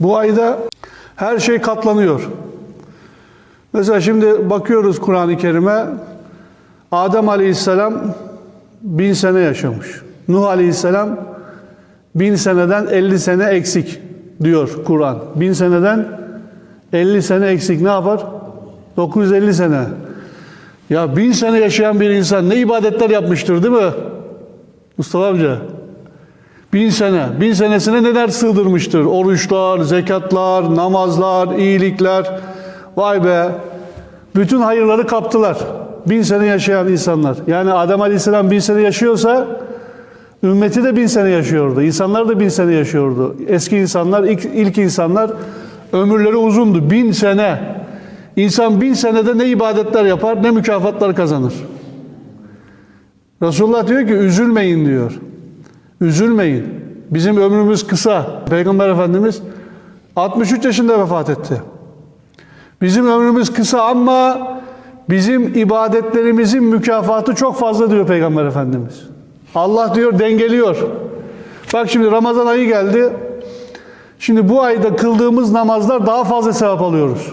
Bu ayda her şey katlanıyor. Mesela şimdi bakıyoruz Kur'an-ı Kerim'e. Adem Aleyhisselam bin sene yaşamış. Nuh Aleyhisselam bin seneden 50 sene eksik diyor Kur'an. Bin seneden 50 sene eksik ne yapar? 950 sene. Ya bin sene yaşayan bir insan ne ibadetler yapmıştır değil mi? Mustafa amca. Bin sene. Bin senesine neler sığdırmıştır? Oruçlar, zekatlar, namazlar, iyilikler. Vay be. Bütün hayırları kaptılar. Bin sene yaşayan insanlar. Yani Adem Aleyhisselam bin sene yaşıyorsa ümmeti de bin sene yaşıyordu. İnsanlar da bin sene yaşıyordu. Eski insanlar, ilk, ilk insanlar ömürleri uzundu. Bin sene. İnsan bin senede ne ibadetler yapar ne mükafatlar kazanır. Resulullah diyor ki üzülmeyin diyor. Üzülmeyin. Bizim ömrümüz kısa. Peygamber Efendimiz 63 yaşında vefat etti. Bizim ömrümüz kısa ama bizim ibadetlerimizin mükafatı çok fazla diyor Peygamber Efendimiz. Allah diyor dengeliyor. Bak şimdi Ramazan ayı geldi. Şimdi bu ayda kıldığımız namazlar daha fazla sevap alıyoruz.